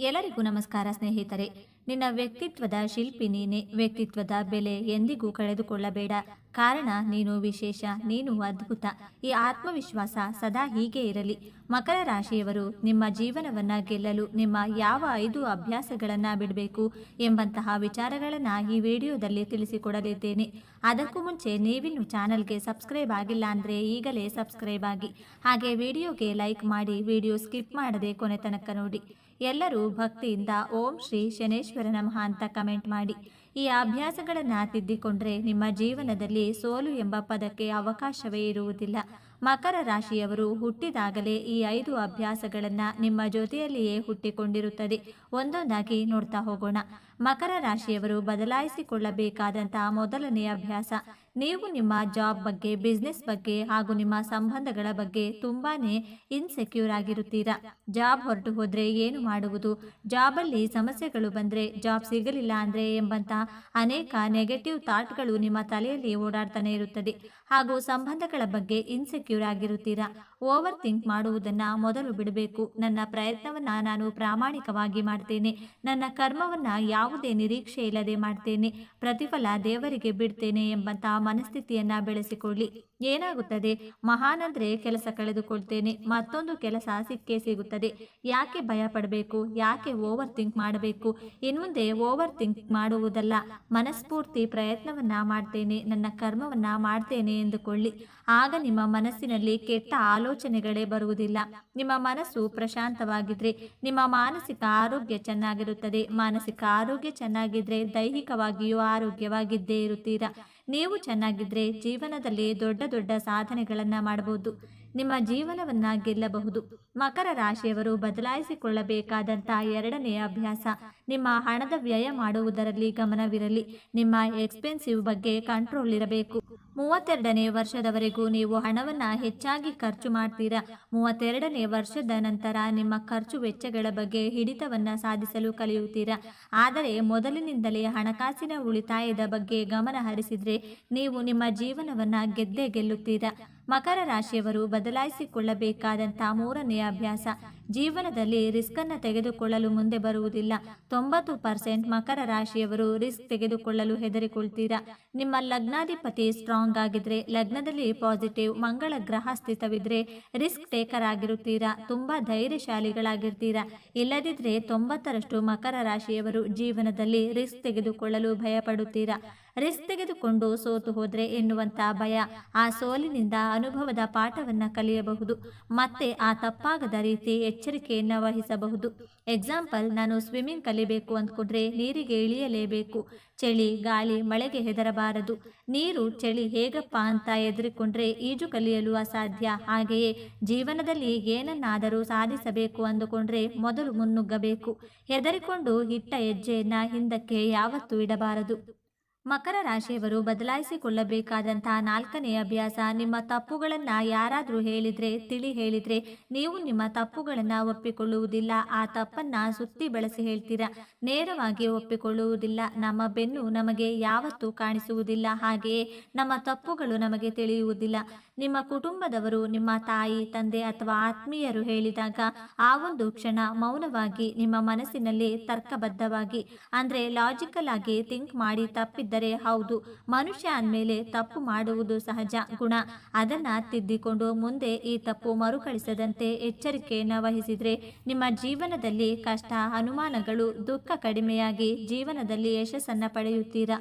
ಎಲ್ಲರಿಗೂ ನಮಸ್ಕಾರ ಸ್ನೇಹಿತರೆ. ನಿನ್ನ ವ್ಯಕ್ತಿತ್ವದ ಶಿಲ್ಪಿ ನೀನೆ. ವ್ಯಕ್ತಿತ್ವದ ಬೆಲೆ ಎಂದಿಗೂ ಕಳೆದುಕೊಳ್ಳಬೇಡ. ಕಾರಣ ನೀನು ವಿಶೇಷ, ನೀನು ಅದ್ಭುತ. ಈ ಆತ್ಮವಿಶ್ವಾಸ ಸದಾ ಹೀಗೆ ಇರಲಿ. ಮಕರ ರಾಶಿಯವರು ನಿಮ್ಮ ಜೀವನವನ್ನ ಗೆಲ್ಲಲು ನಿಮ್ಮ ಯಾವ ಐದು ಅಭ್ಯಾಸಗಳನ್ನ ಬಿಡಬೇಕು ಎಂಬಂತಹ ವಿಚಾರಗಳನ್ನ ಈ ವಿಡಿಯೋದಲ್ಲಿ ತಿಳಿಸಿಕೊಡಲಿದ್ದೇನೆ. ಅದಕ್ಕೂ ಮುಂಚೆ ನೀವಿನ್ನು ಚಾನಲ್ಗೆ ಸಬ್ಸ್ಕ್ರೈಬ್ ಆಗಿಲ್ಲ ಅಂದರೆ ಈಗಲೇ ಸಬ್ಸ್ಕ್ರೈಬ್ ಆಗಿ. ಹಾಗೆ ವಿಡಿಯೋಗೆ ಲೈಕ್ ಮಾಡಿ ವಿಡಿಯೋ ಸ್ಕಿಪ್ ಮಾಡದೆ ಕೊನೆ ತನಕ ನೋಡಿ. ಎಲ್ಲರೂ ಭಕ್ತಿಯಿಂದ ಓಂ ಶ್ರೀ ಶನೇಶ್ವರ ನಮಃ ಅಂತ ಕಮೆಂಟ್ ಮಾಡಿ. ಈ ಅಭ್ಯಾಸಗಳನ್ನು ತಿದ್ದಿಕೊಂಡ್ರೆ ನಿಮ್ಮ ಜೀವನದಲ್ಲಿ ಸೋಲು ಎಂಬ ಪದಕ್ಕೆ ಅವಕಾಶವೇ ಇರುವುದಿಲ್ಲ. ಮಕರ ರಾಶಿಯವರು ಹುಟ್ಟಿದಾಗಲೇ ಈ ಐದು ಅಭ್ಯಾಸಗಳನ್ನು ನಿಮ್ಮ ಜೊತೆಯಲ್ಲಿಯೇ ಹುಟ್ಟಿಕೊಂಡಿರುತ್ತದೆ. ಒಂದೊಂದಾಗಿ ನೋಡ್ತಾ ಹೋಗೋಣ. ಮಕರ ರಾಶಿಯವರು ಬದಲಾಯಿಸಿಕೊಳ್ಳಬೇಕಾದಂತಹ ಮೊದಲನೆಯ ಅಭ್ಯಾಸ ನೀವು ನಿಮ್ಮ ಜಾಬ್ ಬಗ್ಗೆ, ಬಿಸ್ನೆಸ್ ಬಗ್ಗೆ ಹಾಗೂ ನಿಮ್ಮ ಸಂಬಂಧಗಳ ಬಗ್ಗೆ ತುಂಬಾನೇ ಇನ್ಸೆಕ್ಯೂರ್ ಆಗಿರುತ್ತೀರಾ? ಜಾಬ್ ಹೊರಟು ಹೋದರೆ ಏನು ಮಾಡುವುದು? ಜಾಬಲ್ಲಿ ಸಮಸ್ಯೆಗಳು ಬಂದರೆ ಜಾಬ್ ಸಿಗಲಿಲ್ಲ ಅಂದರೆ ಎಂಬಂತಹ ಅನೇಕ ನೆಗೆಟಿವ್ ಥಾಟ್ಗಳು ನಿಮ್ಮ ತಲೆಯಲ್ಲಿ ಓಡಾಡ್ತಾನೆ ಇರುತ್ತದೆ. ಹಾಗೂ ಸಂಬಂಧಗಳ ಬಗ್ಗೆ ಇನ್ಸೆಕ್ಯೂರ್ ಆಗಿರುತ್ತೀರಾ? ಓವರ್ ಥಿಂಕ್ ಮಾಡುವುದನ್ನು ಮೊದಲು ಬಿಡಬೇಕು. ನನ್ನ ಪ್ರಯತ್ನವನ್ನು ನಾನು ಪ್ರಾಮಾಣಿಕವಾಗಿ ಮಾಡ್ತೇನೆ. ನನ್ನ ಕರ್ಮವನ್ನು ಯಾವುದೇ ನಿರೀಕ್ಷೆ ಇಲ್ಲದೆ ಮಾಡ್ತೇನೆ. ಪ್ರತಿಫಲ ದೇವರಿಗೆ ಬಿಡ್ತೇನೆ ಎಂಬಂತಹ ಮನಸ್ಥಿತಿಯನ್ನ ಬೆಳೆಸಿಕೊಳ್ಳಿ. ಏನಾಗುತ್ತದೆ? ಮಹಾನ್ ಅಂದ್ರೆ ಕೆಲಸ ಕಳೆದುಕೊಳ್ತೇನೆ, ಮತ್ತೊಂದು ಕೆಲಸ ಸಿಕ್ಕೇ ಸಿಗುತ್ತದೆ. ಯಾಕೆ ಭಯ ಪಡಬೇಕು ಯಾಕೆ ಓವರ್ ಥಿಂಕ್ ಮಾಡಬೇಕು? ಇನ್ಮುಂದೆ ಓವರ್ ಥಿಂಕ್ ಮಾಡುವುದಲ್ಲ. ಮನಸ್ಫೂರ್ತಿ ಪ್ರಯತ್ನವನ್ನ ಮಾಡ್ತೇನೆ, ನನ್ನ ಕರ್ಮವನ್ನ ಮಾಡ್ತೇನೆ ಎಂದುಕೊಳ್ಳಿ. ಆಗ ನಿಮ್ಮ ಮನಸ್ಸಿನಲ್ಲಿ ಕೆಟ್ಟ ಆಲೋಚನೆಗಳೇ ಬರುವುದಿಲ್ಲ. ನಿಮ್ಮ ಮನಸ್ಸು ಪ್ರಶಾಂತವಾಗಿದ್ರೆ, ನಿಮ್ಮ ಮಾನಸಿಕ ಆರೋಗ್ಯ ಚೆನ್ನಾಗಿರುತ್ತದೆ. ಮಾನಸಿಕ ಆರೋಗ್ಯ ಚೆನ್ನಾಗಿದ್ರೆ ದೈಹಿಕವಾಗಿಯೂ ಆರೋಗ್ಯವಾಗಿದ್ದೇ ಇರುತ್ತೀರಾ? ನೀವು ಚೆನ್ನಾಗಿದ್ರೆ ಜೀವನದಲ್ಲಿ ದೊಡ್ಡ ದೊಡ್ಡ ಸಾಧನೆಗಳನ್ನು ಮಾಡಬಹುದು ನಿಮ್ಮ ಜೀವನವನ್ನ ಗೆಲ್ಲಬಹುದು. ಮಕರ ರಾಶಿಯವರು ಬದಲಾಯಿಸಿಕೊಳ್ಳಬೇಕಾದಂತಹ ಎರಡನೆಯ ಅಭ್ಯಾಸ, ನಿಮ್ಮ ಹಣದ ವ್ಯಯ ಮಾಡುವುದರಲ್ಲಿ ಗಮನವಿರಲಿ. ನಿಮ್ಮ ಎಕ್ಸ್ಪೆನ್ಸಿವ್ ಬಗ್ಗೆ ಕಂಟ್ರೋಲ್ ಇರಬೇಕು. ಮೂವತ್ತೆರಡನೇ ವರ್ಷದವರೆಗೂ ನೀವು ಹಣವನ್ನ ಹೆಚ್ಚಾಗಿ ಖರ್ಚು ಮಾಡ್ತೀರಾ? ಮೂವತ್ತೆರಡನೇ ವರ್ಷದ ನಂತರ ನಿಮ್ಮ ಖರ್ಚು ವೆಚ್ಚಗಳ ಬಗ್ಗೆ ಹಿಡಿತವನ್ನ ಸಾಧಿಸಲು ಕಲಿಯುತ್ತೀರಾ? ಆದರೆ ಮೊದಲಿನಿಂದಲೇ ಹಣಕಾಸಿನ ಉಳಿತಾಯದ ಬಗ್ಗೆ ಗಮನ ಹರಿಸಿದ್ರೆ ನೀವು ನಿಮ್ಮ ಜೀವನವನ್ನ ಗೆದ್ದೇ ಗೆಲ್ಲುತ್ತೀರಾ? ಮಕರ ರಾಶಿಯವರು ಬದಲಾಯಿಸಿಕೊಳ್ಳಬೇಕಾದಂಥ ಮೂರನೆಯ ಅಭ್ಯಾಸ. ಜೀವನದಲ್ಲಿ ರಿಸ್ಕನ್ನು ತೆಗೆದುಕೊಳ್ಳಲು ಮುಂದೆ ಬರುವುದಿಲ್ಲ. ತೊಂಬತ್ತು ಪರ್ಸೆಂಟ್ ಮಕರ ರಾಶಿಯವರು ರಿಸ್ಕ್ ತೆಗೆದುಕೊಳ್ಳಲು ಹೆದರಿಕೊಳ್ತೀರಾ? ನಿಮ್ಮ ಲಗ್ನಾಧಿಪತಿ ಸ್ಟ್ರಾಂಗ್ ಆಗಿದ್ರೆ, ಲಗ್ನದಲ್ಲಿ ಪಾಸಿಟಿವ್ ಮಂಗಳ ಗ್ರಹ ಸ್ಥಿತವಿದ್ರೆ ರಿಸ್ಕ್ ಟೇಕರ್ ಆಗಿರುತ್ತೀರಾ? ತುಂಬಾ ಧೈರ್ಯಶಾಲಿಗಳಾಗಿರ್ತೀರಾ? ಇಲ್ಲದಿದ್ರೆ ತೊಂಬತ್ತರಷ್ಟು ಮಕರ ರಾಶಿಯವರು ಜೀವನದಲ್ಲಿ ರಿಸ್ಕ್ ತೆಗೆದುಕೊಳ್ಳಲು ಭಯಪಡುತ್ತೀರಾ? ರಿಸ್ಕ್ ತೆಗೆದುಕೊಂಡು ಸೋತು ಹೋದ್ರೆ ಎನ್ನುವಂತ ಭಯ. ಆ ಸೋಲಿನಿಂದ ಅನುಭವದ ಪಾಠವನ್ನ ಕಲಿಯಬಹುದು. ಮತ್ತೆ ಆ ತಪ್ಪಾಗದ ರೀತಿ ಎಚ್ಚರಿಕೆಯನ್ನ ವಹಿಸಬಹುದು ಎಕ್ಸಾಂಪಲ್ ನಾನು ಸ್ವಿಮ್ಮಿಂಗ್ ಕಲಿಬೇಕು ಅಂದ್ಕೊಂಡ್ರೆ ನೀರಿಗೆ ಇಳಿಯಲೇಬೇಕು. ಚಳಿ, ಗಾಳಿ, ಮಳೆಗೆ ಹೆದರಬಾರದು. ನೀರು, ಚಳಿ ಹೇಗಪ್ಪ ಅಂತ ಎದುರಿಕೊಂಡ್ರೆ ಈಜು ಕಲಿಯಲು ಅಸಾಧ್ಯ. ಹಾಗೆಯೇ ಜೀವನದಲ್ಲಿ ಏನನ್ನಾದರೂ ಸಾಧಿಸಬೇಕು ಅಂದುಕೊಂಡ್ರೆ ಮೊದಲು ಮುನ್ನುಗ್ಗಬೇಕು. ಹೆದರಿಕೊಂಡು ಇಟ್ಟ ಹೆಜ್ಜೆಯನ್ನ ಹಿಂದಕ್ಕೆ ಯಾವತ್ತೂ ಇಡಬಾರದು. ಮಕರ ರಾಶಿಯವರು ಬದಲಾಯಿಸಿಕೊಳ್ಳಬೇಕಾದಂತಹ ನಾಲ್ಕನೇ ಅಭ್ಯಾಸ, ನಿಮ್ಮ ತಪ್ಪುಗಳನ್ನ ಯಾರಾದರೂ ಹೇಳಿದ್ರೆ, ತಿಳಿ ಹೇಳಿದ್ರೆ, ನೀವು ನಿಮ್ಮ ತಪ್ಪುಗಳನ್ನ ಒಪ್ಪಿಕೊಳ್ಳುವುದಿಲ್ಲ. ಆ ತಪ್ಪನ್ನ ಸುತ್ತಿ ಬಳಸಿ ಹೇಳ್ತೀರಾ? ನೇರವಾಗಿ ಒಪ್ಪಿಕೊಳ್ಳುವುದಿಲ್ಲ. ನಮ್ಮ ಬೆನ್ನು ನಮಗೆ ಯಾವತ್ತೂ ಕಾಣಿಸುವುದಿಲ್ಲ. ಹಾಗೆಯೇ ನಮ್ಮ ತಪ್ಪುಗಳು ನಮಗೆ ತಿಳಿಯುವುದಿಲ್ಲ. ನಿಮ್ಮ ಕುಟುಂಬದವರು, ನಿಮ್ಮ ತಾಯಿ, ತಂದೆ ಅಥವಾ ಆತ್ಮೀಯರು ಹೇಳಿದಾಗ ಆ ಒಂದು ಕ್ಷಣ ಮೌನವಾಗಿ ನಿಮ್ಮ ಮನಸ್ಸಿನಲ್ಲಿ ತರ್ಕಬದ್ಧವಾಗಿ, ಅಂದರೆ ಲಾಜಿಕಲ್ ಆಗಿ ಥಿಂಕ್ ಮಾಡಿ ತಪ್ಪಿದ್ದರೆ ಹೌದು, ಮನುಷ್ಯ ಅಂದಮೇಲೆ ತಪ್ಪು ಮಾಡುವುದು ಸಹಜ ಗುಣ. ಅದನ್ನ ತಿದ್ದಿಕೊಂಡು ಮುಂದೆ ಈ ತಪ್ಪು ಮರುಕಳಿಸದಂತೆ ಎಚ್ಚರಿಕೆಯನ್ನು ವಹಿಸಿದರೆ ನಿಮ್ಮ ಜೀವನದಲ್ಲಿ ಕಷ್ಟ, ಅನುಮಾನಗಳು ದುಃಖ ಕಡಿಮೆಯಾಗಿ ಜೀವನದಲ್ಲಿ ಯಶಸ್ಸನ್ನು ಪಡೆಯುತ್ತೀರಾ?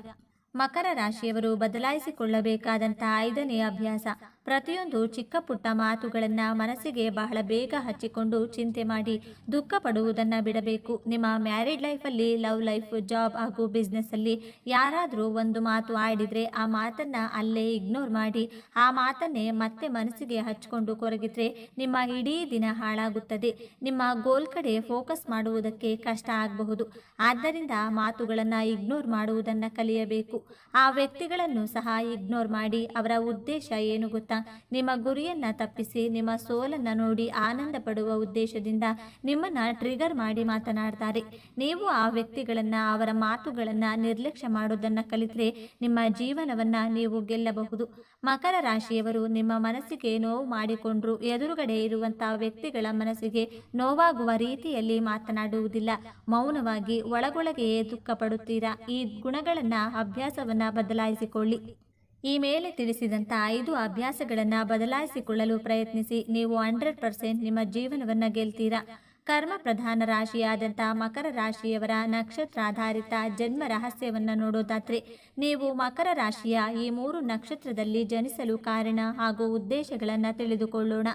ಮಕರ ರಾಶಿಯವರು ಬದಲಾಯಿಸಿಕೊಳ್ಳಬೇಕಾದಂತಹ ಐದನೇ ಅಭ್ಯಾಸ ಪ್ರತಿಯೊಂದು ಚಿಕ್ಕ ಪುಟ್ಟ ಮಾತುಗಳನ್ನು ಮನಸ್ಸಿಗೆ ಬಹಳ ಬೇಗ ಹಚ್ಚಿಕೊಂಡು ಚಿಂತೆ ಮಾಡಿ ದುಃಖ ಪಡುವುದನ್ನು ಬಿಡಬೇಕು. ನಿಮ್ಮ ಮ್ಯಾರಿಡ್ ಲೈಫಲ್ಲಿ ಲವ್ ಲೈಫ್, ಜಾಬ್ ಹಾಗೂ ಬಿಸ್ನೆಸ್ಸಲ್ಲಿ ಯಾರಾದರೂ ಒಂದು ಮಾತು ಆಡಿದರೆ ಆ ಮಾತನ್ನು ಅಲ್ಲೇ ಇಗ್ನೋರ್ ಮಾಡಿ, ಆ ಮಾತನ್ನೇ ಮತ್ತೆ ಮನಸ್ಸಿಗೆ ಹಚ್ಚಿಕೊಂಡು ಕೊರಗಿದ್ರೆ ನಿಮ್ಮ ಇಡೀ ದಿನ ಹಾಳಾಗುತ್ತದೆ. ನಿಮ್ಮ ಗೋಲ್ ಕಡೆ ಫೋಕಸ್ ಮಾಡುವುದಕ್ಕೆ ಕಷ್ಟ ಆಗಬಹುದು. ಆದ್ದರಿಂದ ಮಾತುಗಳನ್ನು ಇಗ್ನೋರ್ ಮಾಡುವುದನ್ನು ಕಲಿಯಬೇಕು. ಆ ವ್ಯಕ್ತಿಗಳನ್ನು ಸಹ ಇಗ್ನೋರ್ ಮಾಡಿ ಅವರ ಉದ್ದೇಶ ಏನು ಗೊತ್ತಾ? ನಿಮ್ಮ ಗುರಿಯನ್ನ ತಪ್ಪಿಸಿ, ನಿಮ್ಮ ಸೋಲನ್ನ ನೋಡಿ ಆನಂದ ಪಡುವ ಉದ್ದೇಶದಿಂದ ನಿಮ್ಮನ್ನ ಟ್ರಿಗರ್ ಮಾಡಿ ಮಾತನಾಡ್ತಾರೆ. ನೀವು ಆ ವ್ಯಕ್ತಿಗಳನ್ನ, ಅವರ ಮಾತುಗಳನ್ನ ನಿರ್ಲಕ್ಷ್ಯ ಮಾಡೋದನ್ನ ಕಲಿತರೆ ನಿಮ್ಮ ಜೀವನವನ್ನ ನೀವು ಗೆಲ್ಲಬಹುದು. ಮಕರ ರಾಶಿಯವರು ನಿಮ್ಮ ಮನಸ್ಸಿಗೆ ನೋವು ಮಾಡಿಕೊಂಡ್ರು. ಎದುರುಗಡೆ ಇರುವಂತಹ ವ್ಯಕ್ತಿಗಳ ಮನಸ್ಸಿಗೆ ನೋವಾಗುವ ರೀತಿಯಲ್ಲಿ ಮಾತನಾಡುವುದಿಲ್ಲ. ಮೌನವಾಗಿ ಒಳಗೊಳಗೆಯೇ ದುಃಖ ಪಡುತ್ತೀರಾ ಈ ಗುಣಗಳನ್ನ, ಅಭ್ಯಾಸವನ್ನ ಬದಲಾಯಿಸಿಕೊಳ್ಳಿ. ಈ ಮೇಲೆ ತಿಳಿಸಿದಂಥ ಐದು ಅಭ್ಯಾಸಗಳನ್ನು ಬದಲಾಯಿಸಿಕೊಳ್ಳಲು ಪ್ರಯತ್ನಿಸಿ ನೀವು ಹಂಡ್ರೆಡ್ ಪರ್ಸೆಂಟ್ ನಿಮ್ಮ ಜೀವನವನ್ನು ಗೆಲ್ತೀರಾ. ಕರ್ಮ ಪ್ರಧಾನ ರಾಶಿಯಾದಂಥ ಮಕರ ರಾಶಿಯವರ ನಕ್ಷತ್ರಾಧಾರಿತ ಜನ್ಮ ರಹಸ್ಯವನ್ನು ನೋಡೋದಾದ್ರೆ ನೀವು ಮಕರ ರಾಶಿಯ ಈ ಮೂರು ನಕ್ಷತ್ರದಲ್ಲಿ ಜನಿಸಲು ಕಾರಣ ಹಾಗೂ ಉದ್ದೇಶಗಳನ್ನು ತಿಳಿದುಕೊಳ್ಳೋಣ.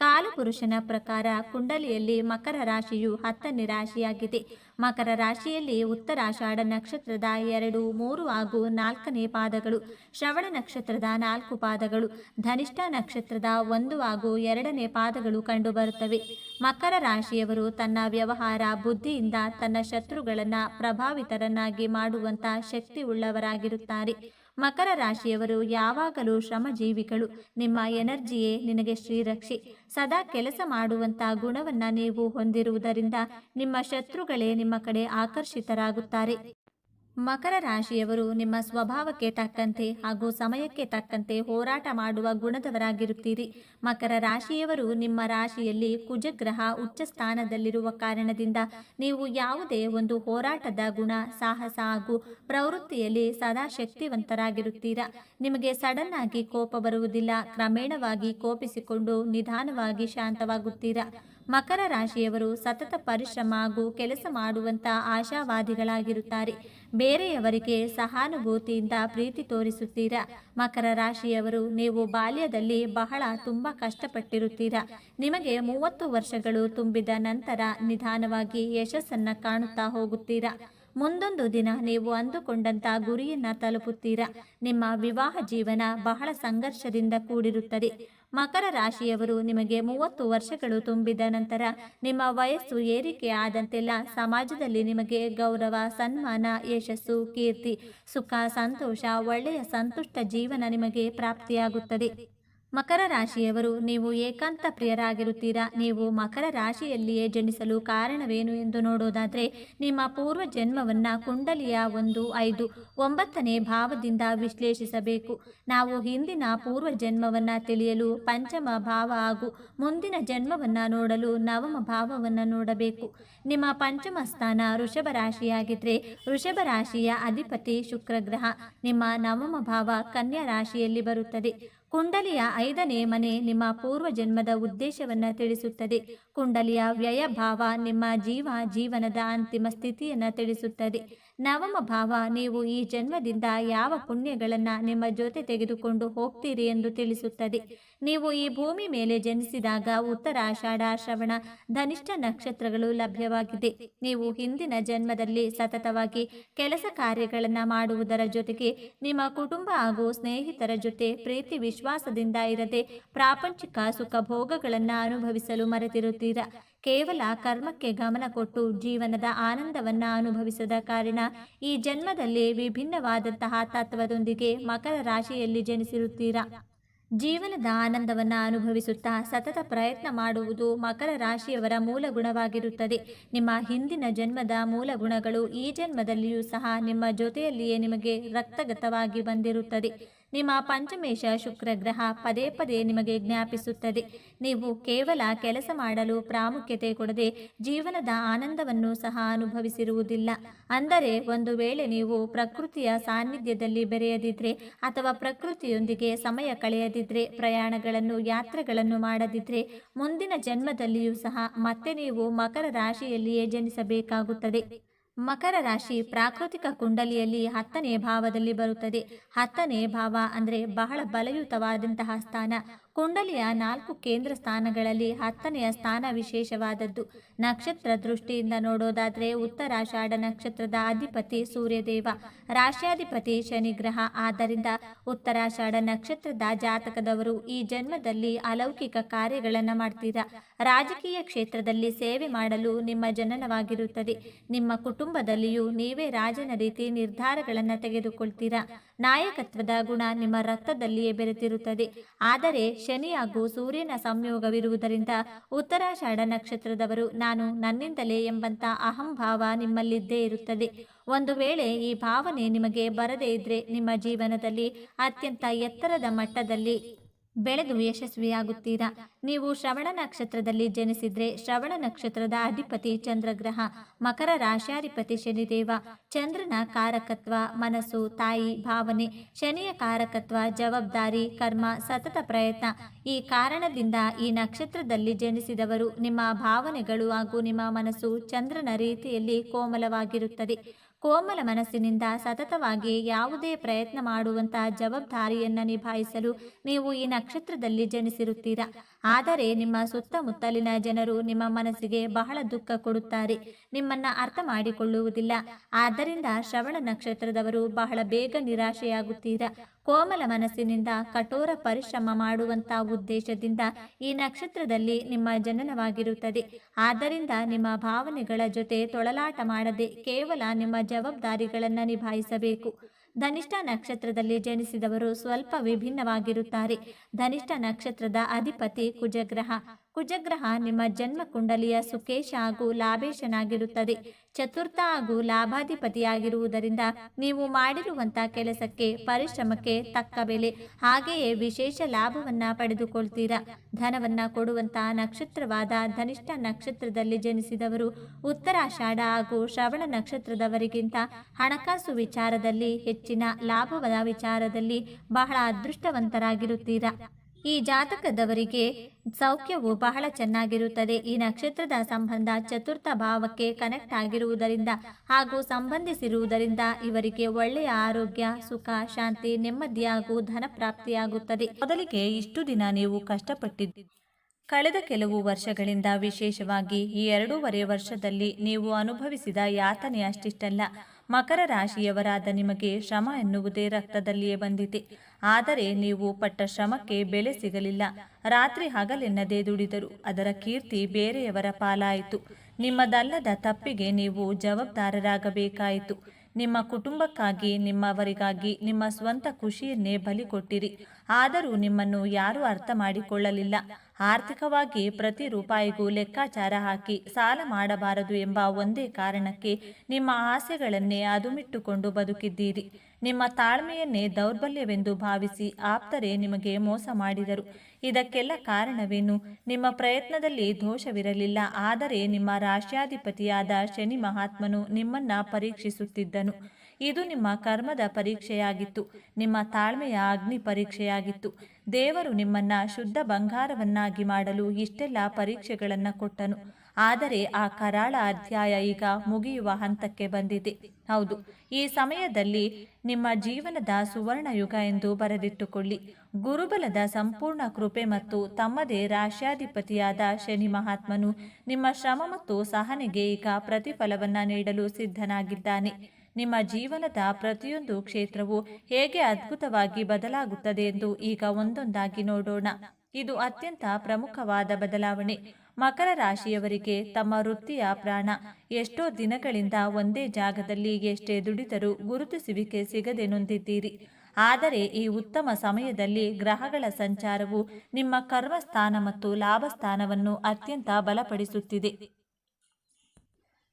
ಕಾಲಪುರುಷನ ಪ್ರಕಾರ ಕುಂಡಲಿಯಲ್ಲಿ ಮಕರ ರಾಶಿಯು ಹತ್ತನೇ ರಾಶಿಯಾಗಿದೆ. ಮಕರ ರಾಶಿಯಲ್ಲಿ ಉತ್ತರಾಷಾಢ ನಕ್ಷತ್ರದ ಎರಡು, ಮೂರು ಹಾಗೂ ನಾಲ್ಕನೇ ಪಾದಗಳು, ಶ್ರವಣ ನಕ್ಷತ್ರದ ನಾಲ್ಕು ಪಾದಗಳು, ಧನಿಷ್ಠ ನಕ್ಷತ್ರದ ಒಂದು ಹಾಗೂ ಎರಡನೇ ಪಾದಗಳು ಕಂಡುಬರುತ್ತವೆ. ಮಕರ ರಾಶಿಯವರು ತನ್ನ ವ್ಯವಹಾರ ಬುದ್ಧಿಯಿಂದ ತನ್ನ ಶತ್ರುಗಳನ್ನು ಪ್ರಭಾವಿತರನ್ನಾಗಿ ಮಾಡುವಂತಹ ಶಕ್ತಿ ಉಳ್ಳವರಾಗಿರುತ್ತಾರೆ ಮಕರ ರಾಶಿಯವರು ಯಾವಾಗಲೂ ಶ್ರಮಜೀವಿಗಳು. ನಿಮ್ಮ ಎನರ್ಜಿಯೇ ನಿನಗೆ ಶ್ರೀರಕ್ಷೆ. ಸದಾ ಕೆಲಸ ಮಾಡುವಂತಹ ಗುಣವನ್ನ ನೀವು ಹೊಂದಿರುವುದರಿಂದ ನಿಮ್ಮ ಶತ್ರುಗಳೇ ನಿಮ್ಮ ಕಡೆ ಆಕರ್ಷಿತರಾಗುತ್ತಾರೆ. ಮಕರ ರಾಶಿಯವರು ನಿಮ್ಮ ಸ್ವಭಾವಕ್ಕೆ ತಕ್ಕಂತೆ ಹಾಗೂ ಸಮಯಕ್ಕೆ ತಕ್ಕಂತೆ ಹೋರಾಟ ಮಾಡುವ ಗುಣದವರಾಗಿರುತ್ತೀರಿ. ಮಕರ ರಾಶಿಯವರು ನಿಮ್ಮ ರಾಶಿಯಲ್ಲಿ ಕುಜಗ್ರಹ ಉಚ್ಚ ಸ್ಥಾನದಲ್ಲಿರುವ ಕಾರಣದಿಂದ ನೀವು ಯಾವುದೇ ಒಂದು ಹೋರಾಟದ ಗುಣ, ಸಾಹಸ ಹಾಗೂ ಪ್ರವೃತ್ತಿಯಲ್ಲಿ ಸದಾ ಶಕ್ತಿವಂತರಾಗಿರುತ್ತೀರಾ ನಿಮಗೆ ಸಡನ್ ಆಗಿ ಕೋಪ ಬರುವುದಿಲ್ಲ, ಕ್ರಮೇಣವಾಗಿ ಕೋಪಿಸಿಕೊಂಡು ನಿಧಾನವಾಗಿ ಶಾಂತವಾಗುತ್ತೀರಾ. ಮಕರ ರಾಶಿಯವರು ಸತತ ಪರಿಶ್ರಮ ಹಾಗೂ ಕೆಲಸ ಮಾಡುವಂತ ಆಶಾವಾದಿಗಳಾಗಿರುತ್ತಾರೆ. ಬೇರೆಯವರಿಗೆ ಸಹಾನುಭೂತಿಯಿಂದ ಪ್ರೀತಿ ತೋರಿಸುತ್ತೀರಾ. ಮಕರ ರಾಶಿಯವರು ನೀವು ಬಾಲ್ಯದಲ್ಲಿ ಬಹಳ ತುಂಬ ಕಷ್ಟಪಟ್ಟಿರುತ್ತೀರಾ. ನಿಮಗೆ ಮೂವತ್ತು ವರ್ಷಗಳು ತುಂಬಿದ ನಂತರ ನಿಧಾನವಾಗಿ ಯಶಸ್ಸನ್ನ ಕಾಣುತ್ತಾ ಹೋಗುತ್ತೀರಾ. ಮುಂದೊಂದು ದಿನ ನೀವು ಅಂದುಕೊಂಡಂತ ಗುರಿಯನ್ನ ತಲುಪುತ್ತೀರಾ. ನಿಮ್ಮ ವಿವಾಹ ಜೀವನ ಬಹಳ ಸಂಘರ್ಷದಿಂದ ಕೂಡಿರುತ್ತದೆ. ಮಕರ ರಾಶಿಯವರು ನಿಮಗೆ ಮೂವತ್ತು ವರ್ಷಗಳು ತುಂಬಿದ ನಂತರ ನಿಮ್ಮ ವಯಸ್ಸು ಏರಿಕೆ ಆದಂತೆಲ್ಲ ಸಮಾಜದಲ್ಲಿ ನಿಮಗೆ ಗೌರವ, ಸನ್ಮಾನ, ಯಶಸ್ಸು, ಕೀರ್ತಿ, ಸುಖ, ಸಂತೋಷ, ಒಳ್ಳೆಯ, ಸಂತುಷ್ಟ ಜೀವನ ನಿಮಗೆ ಪ್ರಾಪ್ತಿಯಾಗುತ್ತದೆ. ಮಕರ ರಾಶಿಯವರು, ನೀವು ಏಕಾಂತ ಪ್ರಿಯರಾಗಿರುತ್ತೀರಾ? ನೀವು ಮಕರ ರಾಶಿಯಲ್ಲಿಯೇ ಜನಿಸಲು ಕಾರಣವೇನು ಎಂದು ನೋಡೋದಾದರೆ, ನಿಮ್ಮ ಪೂರ್ವ ಜನ್ಮವನ್ನು ಕುಂಡಲಿಯ ಒಂದು ಐದು, ಒಂಬತ್ತನೇ ಭಾವದಿಂದ ವಿಶ್ಲೇಷಿಸಬೇಕು. ನಾವು ಹಿಂದಿನ ಪೂರ್ವ ಜನ್ಮವನ್ನು ತಿಳಿಯಲು ಪಂಚಮ ಭಾವ ಹಾಗೂ ಮುಂದಿನ ಜನ್ಮವನ್ನು ನೋಡಲು ನವಮ ಭಾವವನ್ನು ನೋಡಬೇಕು. ನಿಮ್ಮ ಪಂಚಮ ಸ್ಥಾನ ವೃಷಭ ರಾಶಿಯಾಗಿದ್ದರೆ ವೃಷಭ ರಾಶಿಯ ಅಧಿಪತಿ ಶುಕ್ರಗ್ರಹ, ನಿಮ್ಮ ನವಮ ಭಾವ ಕನ್ಯಾ ರಾಶಿಯಲ್ಲಿ ಬರುತ್ತದೆ. ಕುಂಡಲಿಯ ಐದನೇ ಮನೆ ನಿಮ್ಮ ಪೂರ್ವ ಜನ್ಮದ ಉದ್ದೇಶವನ್ನ ತಿಳಿಸುತ್ತದೆ. ಕುಂಡಲಿಯ ವ್ಯಯ ಭಾವ ನಿಮ್ಮ ಜೀವ ಜೀವನದ ಅಂತಿಮ ಸ್ಥಿತಿಯನ್ನ ತಿಳಿಸುತ್ತದೆ. ನವಮ ಭಾವ, ನೀವು ಈ ಜನ್ಮದಿಂದ ಯಾವ ಪುಣ್ಯಗಳನ್ನು ನಿಮ್ಮ ಜೊತೆ ತೆಗೆದುಕೊಂಡು ಹೋಗ್ತೀರಿ ಎಂದು ತಿಳಿಸುತ್ತದೆ. ನೀವು ಈ ಭೂಮಿ ಮೇಲೆ ಜನಿಸಿದಾಗ ಉತ್ತರಾಷಾಢ ಶ್ರವಣ, ಧನಿಷ್ಠ ನಕ್ಷತ್ರಗಳು ಲಭ್ಯವಾಗಿದೆ. ನೀವು ಹಿಂದಿನ ಜನ್ಮದಲ್ಲಿ ಸತತವಾಗಿ ಕೆಲಸ ಕಾರ್ಯಗಳನ್ನು ಮಾಡುವುದರ ಜೊತೆಗೆ ನಿಮ್ಮ ಕುಟುಂಬ ಹಾಗೂ ಸ್ನೇಹಿತರ ಜೊತೆ ಪ್ರೀತಿ ವಿಶ್ವಾಸದಿಂದ ಇರದೆ ಪ್ರಾಪಂಚಿಕ ಸುಖ ಭೋಗಗಳನ್ನು ಅನುಭವಿಸಲು ಮರೆತಿರುತ್ತೀರಾ. ಕೇವಲ ಕರ್ಮಕ್ಕೆ ಗಮನ ಕೊಟ್ಟು ಜೀವನದ ಆನಂದವನ್ನ ಅನುಭವಿಸದ ಕಾರಣ ಈ ಜನ್ಮದಲ್ಲಿ ವಿಭಿನ್ನವಾದಂತಹ ತತ್ವದೊಂದಿಗೆ ಮಕರ ರಾಶಿಯಲ್ಲಿ ಜನಿಸಿರುತ್ತೀರಾ? ಜೀವನದ ಆನಂದವನ್ನು ಅನುಭವಿಸುತ್ತಾ ಸತತ ಪ್ರಯತ್ನ ಮಾಡುವುದು ಮಕರ ರಾಶಿಯವರ ಮೂಲ ಗುಣವಾಗಿರುತ್ತದೆ. ನಿಮ್ಮ ಹಿಂದಿನ ಜನ್ಮದ ಮೂಲ ಗುಣಗಳು ಈ ಜನ್ಮದಲ್ಲಿಯೂ ಸಹ ನಿಮ್ಮ ಜೊತೆಯಲ್ಲಿಯೇ ನಿಮಗೆ ರಕ್ತಗತವಾಗಿ ಬಂದಿರುತ್ತದೆ. ನಿಮ್ಮ ಪಂಚಮೇಶ ಶುಕ್ರ ಗ್ರಹ ಪದೇ ಪದೇ ನಿಮಗೆ ಜ್ಞಾಪಿಸುತ್ತದೆ. ನೀವು ಕೇವಲ ಕೆಲಸ ಮಾಡಲು ಪ್ರಾಮುಖ್ಯತೆ ಕೊಡದೆ ಜೀವನದ ಆನಂದವನ್ನು ಸಹ ಅನುಭವಿಸಿರುವುದಿಲ್ಲ. ಅಂದರೆ ಒಂದು ವೇಳೆ ನೀವು ಪ್ರಕೃತಿಯ ಸಾನ್ನಿಧ್ಯದಲ್ಲಿ ಬೆರೆಯದಿದ್ರೆ ಅಥವಾ ಪ್ರಕೃತಿಯೊಂದಿಗೆ ಸಮಯ ಕಳೆಯದಿದ್ರೆ, ಪ್ರಯಾಣಗಳನ್ನು, ಯಾತ್ರೆಗಳನ್ನು ಮಾಡದಿದ್ರೆ ಮುಂದಿನ ಜನ್ಮದಲ್ಲಿಯೂ ಸಹ ಮತ್ತೆ ನೀವು ಮಕರ ರಾಶಿಯಲ್ಲಿಯೇ ಜನಿಸಬೇಕಾಗುತ್ತದೆ. ಮಕರ ರಾಶಿ ಪ್ರಾಕೃತಿಕ ಕುಂಡಲಿಯಲ್ಲಿ ಹತ್ತನೇ ಭಾವದಲ್ಲಿ ಬರುತ್ತದೆ. ಹತ್ತನೇ ಭಾವ ಅಂದರೆ ಬಹಳ ಬಲಯುತವಾದಂತಹ ಸ್ಥಾನ. ಕುಂಡಲಿಯ ನಾಲ್ಕು ಕೇಂದ್ರ ಸ್ಥಾನಗಳಲ್ಲಿ ಹತ್ತನೆಯ ಸ್ಥಾನ ವಿಶೇಷವಾದದ್ದು. ನಕ್ಷತ್ರ ದೃಷ್ಟಿಯಿಂದ ನೋಡೋದಾದರೆ ಉತ್ತರಾಷಾಢ ನಕ್ಷತ್ರದ ಅಧಿಪತಿ ಸೂರ್ಯದೇವ. ರಾಶ್ಯಾಧಿಪತಿ ಶನಿಗ್ರಹ ಆದ್ದರಿಂದ ಉತ್ತರಾಷಾಢ ನಕ್ಷತ್ರದ ಜಾತಕದವರು ಈ ಜನ್ಮದಲ್ಲಿ ಅಲೌಕಿಕ ಕಾರ್ಯಗಳನ್ನು ಮಾಡ್ತೀರಾ. ರಾಜಕೀಯ ಕ್ಷೇತ್ರದಲ್ಲಿ ಸೇವೆ ಮಾಡಲು ನಿಮ್ಮ ಜನನವಾಗಿರುತ್ತದೆ. ನಿಮ್ಮ ಕುಟುಂಬದಲ್ಲಿಯೂ ನೀವೇ ರಾಜನ ರೀತಿ ನಿರ್ಧಾರಗಳನ್ನು ತೆಗೆದುಕೊಳ್ತೀರಾ? ನಾಯಕತ್ವದ ಗುಣ ನಿಮ್ಮ ರಕ್ತದಲ್ಲಿಯೇ ಬೆರೆತಿರುತ್ತದೆ. ಆದರೆ ಶನಿ ಹಾಗೂ ಸೂರ್ಯನ ಸಂಯೋಗವಿರುವುದರಿಂದ ಉತ್ತರಾಷಾಢ ನಕ್ಷತ್ರದವರು ನಾನು ನನ್ನಿಂದಲೇ ಎಂಬಂತ ಅಹಂಭಾವ ನಿಮ್ಮಲ್ಲಿದ್ದೇ ಇರುತ್ತದೆ. ಒಂದು ವೇಳೆ ಈ ಭಾವನೆ ನಿಮಗೆ ಬರದೇ ಇದ್ರೆ ನಿಮ್ಮ ಜೀವನದಲ್ಲಿ ಅತ್ಯಂತ ಎತ್ತರದ ಮಟ್ಟದಲ್ಲಿ ಬೆಳೆದು ಯಶಸ್ವಿಯಾಗುತ್ತೀರಾ? ನೀವು ಶ್ರವಣ ನಕ್ಷತ್ರದಲ್ಲಿ ಜನಿಸಿದ್ರೆ ಶ್ರವಣ ನಕ್ಷತ್ರದ ಅಧಿಪತಿ ಚಂದ್ರಗ್ರಹ, ಮಕರ ರಾಶಾಧಿಪತಿ ಶನಿದೇವ, ಚಂದ್ರನ ಕಾರಕತ್ವ, ಮನಸ್ಸು, ತಾಯಿ, ಭಾವನೆ, ಶನಿಯ ಕಾರಕತ್ವ, ಜವಾಬ್ದಾರಿ, ಕರ್ಮ, ಸತತ ಪ್ರಯತ್ನ. ಈ ಕಾರಣದಿಂದ ಈ ನಕ್ಷತ್ರದಲ್ಲಿ ಜನಿಸಿದವರು ನಿಮ್ಮ ಭಾವನೆಗಳು ಹಾಗೂ ನಿಮ್ಮ ಮನಸ್ಸು ಚಂದ್ರನ ರೀತಿಯಲ್ಲಿ ಕೋಮಲವಾಗಿರುತ್ತದೆ. ಕೋಮಲ ಮನಸ್ಸಿನಿಂದ ಸತತವಾಗಿ ಯಾವುದೇ ಪ್ರಯತ್ನ ಮಾಡುವಂತಹ ಜವಾಬ್ದಾರಿಯನ್ನು ನಿಭಾಯಿಸಲು ನೀವು ಈ ನಕ್ಷತ್ರದಲ್ಲಿ ಜನಿಸಿರುತ್ತೀರಾ? ಆದರೆ ನಿಮ್ಮ ಸುತ್ತಮುತ್ತಲಿನ ಜನರು ನಿಮ್ಮ ಮನಸ್ಸಿಗೆ ಬಹಳ ದುಃಖ ಕೊಡುತ್ತಾರೆ. ನಿಮ್ಮನ್ನ ಅರ್ಥ ಮಾಡಿಕೊಳ್ಳುವುದಿಲ್ಲ. ಆದ್ದರಿಂದ ಶ್ರವಣ ನಕ್ಷತ್ರದವರು ಬಹಳ ಬೇಗ ನಿರಾಶೆಯಾಗುತ್ತೀರಾ? ಕೋಮಲ ಮನಸ್ಸಿನಿಂದ ಕಠೋರ ಪರಿಶ್ರಮ ಮಾಡುವಂತ ಉದ್ದೇಶದಿಂದ ಈ ನಕ್ಷತ್ರದಲ್ಲಿ ನಿಮ್ಮ ಜನನವಾಗಿರುತ್ತದೆ. ಆದ್ದರಿಂದ ನಿಮ್ಮ ಭಾವನೆಗಳ ಜೊತೆ ತೊಳಲಾಟ ಮಾಡದೆ ಕೇವಲ ನಿಮ್ಮ ಜವಾಬ್ದಾರಿಗಳನ್ನು ನಿಭಾಯಿಸಬೇಕು. ಧನಿಷ್ಠ ನಕ್ಷತ್ರದಲ್ಲಿ ಜನಿಸಿದವರು ಸ್ವಲ್ಪ ವಿಭಿನ್ನವಾಗಿರುತ್ತಾರೆ. ಧನಿಷ್ಠ ನಕ್ಷತ್ರದ ಅಧಿಪತಿ ಕುಜಗ್ರಹ. ಕುಜಗ್ರಹ ನಿಮ್ಮ ಜನ್ಮ ಕುಂಡಲಿಯ ಸುಕೇಶ ಹಾಗೂ ಲಾಭೇಶನಾಗಿರುತ್ತದೆ. ಚತುರ್ಥ ಹಾಗೂ ಲಾಭಾಧಿಪತಿಯಾಗಿರುವುದರಿಂದ ನೀವು ಮಾಡಿರುವಂಥ ಕೆಲಸಕ್ಕೆ, ಪರಿಶ್ರಮಕ್ಕೆ ತಕ್ಕ ಬೆಲೆ. ಹಾಗೆಯೇ ವಿಶೇಷ ಲಾಭವನ್ನ ಪಡೆದುಕೊಳ್ತೀರಾ. ಧನವನ್ನ ಕೊಡುವಂತಹ ನಕ್ಷತ್ರವಾದ ಧನಿಷ್ಠ ನಕ್ಷತ್ರದಲ್ಲಿ ಜನಿಸಿದವರು, ಉತ್ತರಾಷಾಢ ಹಾಗೂ ಶ್ರವಣ ನಕ್ಷತ್ರದವರಿಗಿಂತ ಹಣಕಾಸು ವಿಚಾರದಲ್ಲಿ ಹೆಚ್ಚಿನ ಲಾಭದ ವಿಚಾರದಲ್ಲಿ ಬಹಳ ಅದೃಷ್ಟವಂತರಾಗಿರುತ್ತೀರಾ. ಈ ಜಾತಕದವರಿಗೆ ಸೌಖ್ಯವು ಬಹಳ ಚೆನ್ನಾಗಿರುತ್ತದೆ. ಈ ನಕ್ಷತ್ರದ ಸಂಬಂಧ ಚತುರ್ಥ ಭಾವಕ್ಕೆ ಕನೆಕ್ಟ್ ಆಗಿರುವುದರಿಂದ ಹಾಗೂ ಸಂಬಂಧಿಸಿರುವುದರಿಂದ ಇವರಿಗೆ ಒಳ್ಳೆಯ ಆರೋಗ್ಯ, ಸುಖ, ಶಾಂತಿ, ನೆಮ್ಮದಿ ಹಾಗೂ ಧನ ಪ್ರಾಪ್ತಿಯಾಗುತ್ತದೆ. ಮೊದಲಿಗೆ ಇಷ್ಟು ದಿನ ನೀವು ಕಷ್ಟಪಟ್ಟಿದ್ದು ಕಳೆದ ಕೆಲವು ವರ್ಷಗಳಿಂದ ವಿಶೇಷವಾಗಿ ಈ ಎರಡೂವರೆ ವರ್ಷದಲ್ಲಿ ನೀವು ಅನುಭವಿಸಿದ ಯಾತನೆ ಅಷ್ಟಿಷ್ಟಲ್ಲ. ಮಕರ ರಾಶಿಯವರಾದ ನಿಮಗೆ ಶ್ರಮ ಎನ್ನುವುದೇ ರಕ್ತದಲ್ಲಿಯೇ ಬಂದಿದೆ. ಆದರೆ ನೀವು ಪಟ್ಟ ಶ್ರಮಕ್ಕೆ ಬೆಲೆ ಸಿಗಲಿಲ್ಲ. ರಾತ್ರಿ ಹಗಲೆನ್ನದೇ ದುಡಿದರು. ಅದರ ಕೀರ್ತಿ ಬೇರೆಯವರ ಪಾಲಾಯಿತು. ನಿಮ್ಮದಲ್ಲದ ತಪ್ಪಿಗೆ ನೀವು ಜವಾಬ್ದಾರರಾಗಬೇಕಾಯಿತು. ನಿಮ್ಮ ಕುಟುಂಬಕ್ಕಾಗಿ, ನಿಮ್ಮವರಿಗಾಗಿ, ನಿಮ್ಮ ಸ್ವಂತ ಖುಷಿಯನ್ನೇ ಬಲಿ ಕೊಟ್ಟಿರಿ. ಆದರೂ ನಿಮ್ಮನ್ನು ಯಾರೂ ಅರ್ಥ ಮಾಡಿಕೊಳ್ಳಲಿಲ್ಲ. ಆರ್ಥಿಕವಾಗಿ ಪ್ರತಿ ರೂಪಾಯಿಗೂ ಲೆಕ್ಕಾಚಾರ ಹಾಕಿ ಸಾಲ ಮಾಡಬಾರದು ಎಂಬ ಒಂದೇ ಕಾರಣಕ್ಕೆ ನಿಮ್ಮ ಆಸೆಗಳನ್ನೇ ಅದುಮಿಟ್ಟುಕೊಂಡು ಬದುಕಿದ್ದೀರಿ. ನಿಮ್ಮ ತಾಳ್ಮೆಯನ್ನೇ ದೌರ್ಬಲ್ಯವೆಂದು ಭಾವಿಸಿ ಆಪ್ತರೇ ನಿಮಗೆ ಮೋಸ ಮಾಡಿದರು. ಇದಕ್ಕೆಲ್ಲ ಕಾರಣವೇನು? ನಿಮ್ಮ ಪ್ರಯತ್ನದಲ್ಲಿ ದೋಷವಿರಲಿಲ್ಲ. ಆದರೆ ನಿಮ್ಮ ರಾಷ್ಟ್ರಾಧಿಪತಿಯಾದ ಶನಿ ಮಹಾತ್ಮನು ನಿಮ್ಮನ್ನ ಪರೀಕ್ಷಿಸುತ್ತಿದ್ದನು. ಇದು ನಿಮ್ಮ ಕರ್ಮದ ಪರೀಕ್ಷೆಯಾಗಿತ್ತು. ನಿಮ್ಮ ತಾಳ್ಮೆಯ ಅಗ್ನಿ ಪರೀಕ್ಷೆಯಾಗಿತ್ತು. ದೇವರು ನಿಮ್ಮನ್ನ ಶುದ್ಧ ಬಂಗಾರವನ್ನಾಗಿ ಮಾಡಲು ಇಷ್ಟೆಲ್ಲ ಪರೀಕ್ಷೆಗಳನ್ನು ಕೊಟ್ಟನು. ಆದರೆ ಆ ಕರಾಳ ಅಧ್ಯಾಯ ಈಗ ಮುಗಿಯುವ ಹಂತಕ್ಕೆ ಬಂದಿದೆ. ಹೌದು. ಈ ಸಮಯದಲ್ಲಿ ನಿಮ್ಮ ಜೀವನದ ಸುವರ್ಣ ಯುಗ ಎಂದು ಬರೆದಿಟ್ಟುಕೊಳ್ಳಿ. ಗುರುಬಲದ ಸಂಪೂರ್ಣ ಕೃಪೆ ಮತ್ತು ತಮ್ಮದೇ ರಾಶ್ಯಾಧಿಪತಿಯಾದ ಶನಿ ಮಹಾತ್ಮನು ನಿಮ್ಮ ಶ್ರಮ ಮತ್ತು ಸಹನೆಗೆ ಈಗ ಪ್ರತಿಫಲವನ್ನು ನೀಡಲು ಸಿದ್ಧನಾಗಿದ್ದಾನೆ. ನಿಮ್ಮ ಜೀವನದ ಪ್ರತಿಯೊಂದು ಕ್ಷೇತ್ರವು ಹೇಗೆ ಅದ್ಭುತವಾಗಿ ಬದಲಾಗುತ್ತದೆ ಎಂದು ಈಗ ಒಂದೊಂದಾಗಿ ನೋಡೋಣ. ಇದು ಅತ್ಯಂತ ಪ್ರಮುಖವಾದ ಬದಲಾವಣೆ. ಮಕರ ರಾಶಿಯವರಿಗೆ ತಮ್ಮ ವೃತ್ತಿಯ ಪ್ರಾಣ. ಎಷ್ಟೋ ದಿನಗಳಿಂದ ಒಂದೇ ಜಾಗದಲ್ಲಿ ಎಷ್ಟೇ ದುಡಿದರೂ ಗುರುತಿಸುವಿಕೆ ಸಿಗದೆ ನೊಂದಿದ್ದೀರಿ. ಆದರೆ ಈ ಉತ್ತಮ ಸಮಯದಲ್ಲಿ ಗ್ರಹಗಳ ಸಂಚಾರವು ನಿಮ್ಮ ಕರ್ಮಸ್ಥಾನ ಮತ್ತು ಲಾಭಸ್ಥಾನವನ್ನು ಅತ್ಯಂತ ಬಲಪಡಿಸುತ್ತಿದೆ.